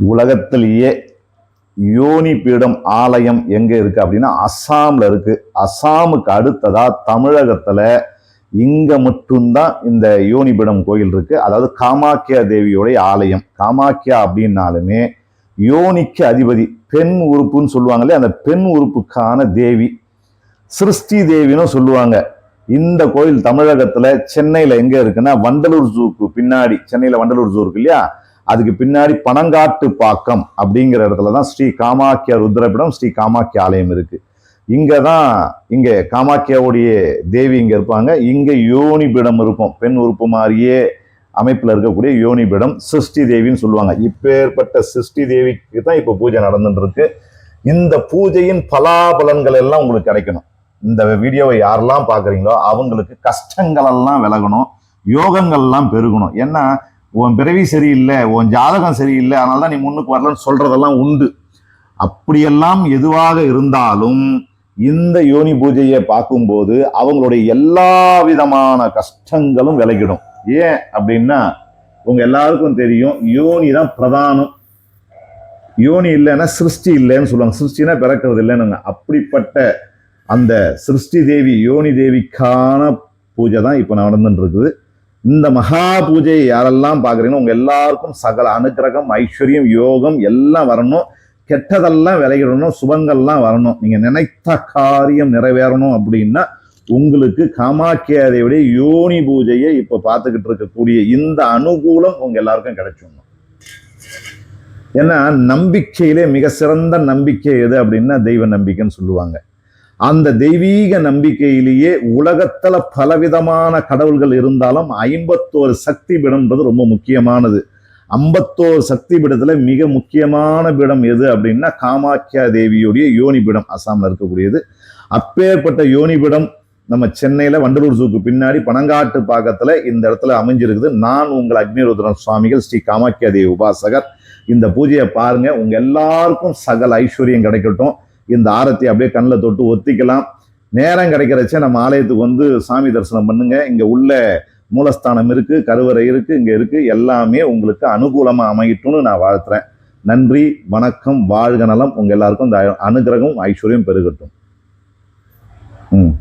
உலகத்திலேயே யோனி பீடம் ஆலயம் எங்கே இருக்கு அப்படின்னா அஸ்ஸாமில் இருக்கு. அஸ்ஸாமுக்கு அடுத்ததா தமிழகத்தில் இங்கே மட்டும்தான் இந்த யோனிபீடம் கோயில் இருக்கு. அதாவது காமாக்கியா தேவியோடைய ஆலயம். காமாக்கியா அப்படின்னாலுமே யோனிக்கு அதிபதி பெண் உறுப்புன்னு சொல்லுவாங்களே அந்த பெண் உறுப்புக்கான தேவி சிருஷ்டி தேவின்னு சொல்லுவாங்க. இந்த கோயில் தமிழகத்தில் சென்னையில் எங்கே இருக்குன்னா வண்டலூர் ஜூக்கு பின்னாடி சென்னையில் வண்டலூர் ஜூ இருக்கு இல்லையா? அதுக்கு பின்னாடி பனங்காட்டு பாக்கம் அப்படிங்கிற இடத்துல தான் ஸ்ரீ காமாக்கியா ருத்ரபீடம் ஸ்ரீ காமாக்கிய ஆலயம் இருக்கு. இங்கே தான் இங்கே காமாக்கியாவுடைய தேவி இங்கே இருப்பாங்க. இங்கே யோனிபிடம் இருக்கும். பெண் உறுப்பு மாதிரியே அமைப்பில் இருக்கக்கூடிய யோனிபிடம் சிருஷ்டி தேவின்னு சொல்லுவாங்க. இப்பேற்பட்ட சிருஷ்டி தேவிக்கு தான் இப்போ பூஜை நடந்துட்டு இந்த பூஜையின் பலாபலன்கள் எல்லாம் உங்களுக்கு கிடைக்கணும். இந்த வீடியோவை யாரெல்லாம் பார்க்குறீங்களோ அவங்களுக்கு கஷ்டங்கள் எல்லாம் விலகணும். யோகங்கள்லாம் பெருகணும். ஏன்னா உன் பிறவி சரியில்லை உன் ஜாதகம் சரியில்லை அதனால தான் நீ முன்னுக்கு வரலன்னு சொல்றதெல்லாம் உண்டு. அப்படியெல்லாம் எதுவாக இருந்தாலும் இந்த யோனி பூஜையை பார்க்கும்போது அவங்களுடைய எல்லா விதமான கஷ்டங்களும் விலகிடும். ஏன் அப்படின்னா உங்க எல்லாருக்கும் தெரியும் யோனி தான் பிரதானம். யோனி இல்லைன்னா சிருஷ்டி இல்லைன்னு சொல்லுவாங்க. சிருஷ்டினா பிறக்கிறது இல்லைன்னு அப்படிப்பட்ட அந்த சிருஷ்டி தேவி யோனி தேவிக்கான பூஜை தான் இப்போ நடந்துட்டு இருக்குது. இந்த மகா பூஜையை யாரெல்லாம் பார்க்குறீங்களோ உங்கள் எல்லாருக்கும் சகல அனுக்கிரகம் ஐஸ்வர்யம் யோகம் எல்லாம் வரணும். கெட்டதெல்லாம் விளையிடணும் சுபங்கள்லாம் வரணும். நீங்கள் நினைத்த காரியம் நிறைவேறணும் அப்படின்னா உங்களுக்கு காமாக்கியாதையுடைய யோனி பூஜையை இப்போ பார்த்துக்கிட்டு இருக்கக்கூடிய இந்த அனுகூலம் உங்கள் எல்லாருக்கும் கிடைச்சிடணும். ஏன்னா நம்பிக்கையிலே மிக சிறந்த நம்பிக்கை எது அப்படின்னா தெய்வ நம்பிக்கைன்னு சொல்லுவாங்க. அந்த தெய்வீக நம்பிக்கையிலேயே உலகத்தில் பலவிதமான கடவுள்கள் இருந்தாலும் ஐம்பத்தோரு சக்தி பீடம்ன்றது ரொம்ப முக்கியமானது. ஐம்பத்தோரு சக்தி பீடத்தில் மிக முக்கியமான பீடம் எது அப்படின்னா காமாக்கியா தேவியுடைய யோனி பீடம் அசாமில் இருக்கக்கூடியது. அப்பேற்பட்ட யோனி பீடம் நம்ம சென்னையில் வண்டலூர் ஜூக்கு பின்னாடி பனங்காட்டு பாக்கத்தில் இந்த இடத்துல அமைஞ்சிருக்குது. நான் உங்கள் அக்னிருத்ரன் சுவாமிகள் ஸ்ரீ காமாக்கியா தேவி உபாசகர். இந்த பூஜையை பாருங்கள் உங்கள் எல்லாருக்கும் சகல ஐஸ்வர்யம் கிடைக்கட்டும். இந்த ஆரத்தி அப்படியே கண்ணில் தொட்டு ஒத்திக்கலாம். நேரம் கிடைக்கிறச்ச நம்ம ஆலயத்துக்கு வந்து சாமி தரிசனம் பண்ணுங்க. இங்கே உள்ள மூலஸ்தானம் இருக்கு கருவறை இருக்கு இங்க இருக்கு எல்லாமே உங்களுக்கு அனுகூலமா அமையட்டும்னு நான் வாழ்த்துறேன். நன்றி வணக்கம் வாழ்க நலம். உங்க எல்லாருக்கும் இந்த அனுகிரகம் ஐஸ்வர்யம் பெருகட்டும். ம்.